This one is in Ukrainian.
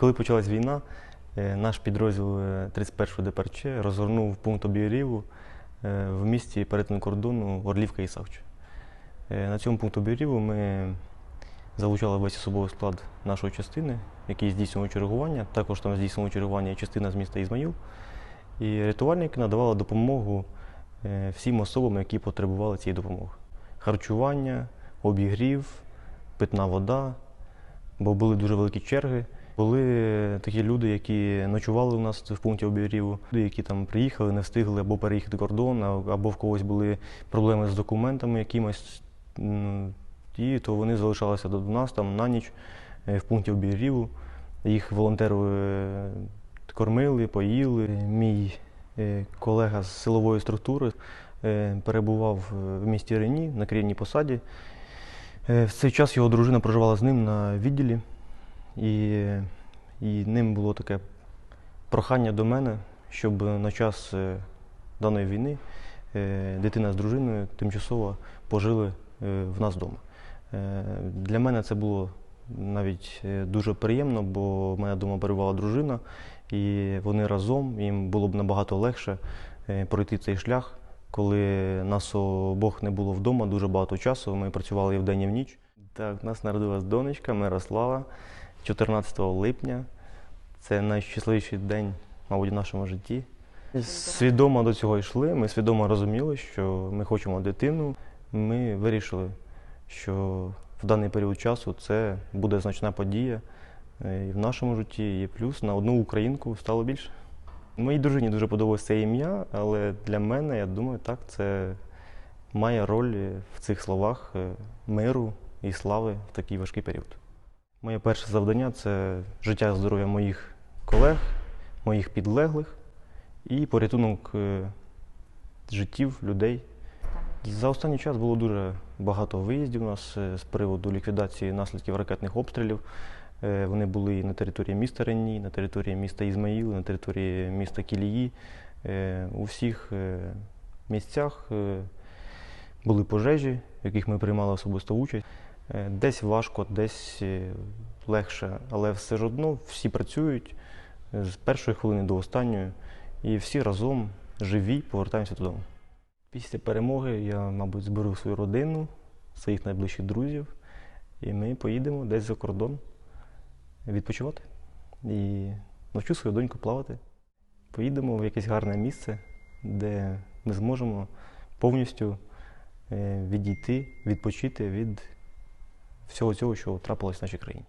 Коли почалась війна, е, наш підрозділ е, 31-го ДПРЧ розгорнув пункт обігріву е, в місті перетину кордону Орлівка і Савче. Е, На цьому пункту обігріву ми залучали весь особовий склад нашої частини, який здійснював чергування. Також там здійснював чергування частина з міста Ізмаїл. І рятувальники надавали допомогу е, всім особам, які потребували цієї допомоги. Харчування, обігрів, питна вода, бо були дуже великі черги. Були такі люди, які ночували у нас в пункті обігріву, люди, які там приїхали, не встигли або переїхати кордон, або в когось були проблеми з документами якимось. І то вони залишалися до нас там на ніч е, в пункті обігріву. Їх волонтери е, кормили, поїли. Мій е, колега з силової структури перебував в місті Рені на керівній посаді. В цей час його дружина проживала з ним на відділі, і, і ним було таке прохання до мене, щоб на час е, даної війни е, дитина з дружиною тимчасово пожили е, в нас вдома. Для мене це було навіть дуже приємно, бо в мене вдома перебувала дружина, і вони разом їм було б набагато легше пройти цей шлях, коли нас обох не було вдома дуже багато часу. Ми працювали і вдень, і в ніч. Так, нас народилась донечка Мирослава 14 липня. Це найщасливіший день, мабуть, в нашому житті. Свідомо до цього йшли. Ми свідомо розуміли, що ми хочемо дитину. Ми вирішили, що в даний період часу це буде значна подія е, і в нашому житті, і плюс на одну українку стало більше. Моїй дружині дуже подобалось це ім'я, але для мене, я думаю, так, це має роль в цих словах е, миру і слави в такий важкий період. Моє перше завдання це життя і здоров'я моїх колег, моїх підлеглих і порятунок е, життів людей. За останній час було дуже багато виїздів у нас е, з приводу ліквідації наслідків ракетних обстрілів. Е, Вони були і на території міста Рені, на території міста Ізмаїл, на території міста Кілії. У всіх місцях були пожежі, в яких ми приймали особисту участь. Десь важко, десь е, легше, але все ж одно всі працюють е, з першої хвилини до останньої, і всі разом живі повертаємося додому. Після перемоги я, мабуть, зберу свою родину, своїх найближчих друзів, і ми поїдемо десь за кордон відпочивати. І навчу свою доньку плавати. Поїдемо в якесь гарне місце, де ми зможемо повністю е, відійти, відпочити від всього цього, що трапилось в нашій країні.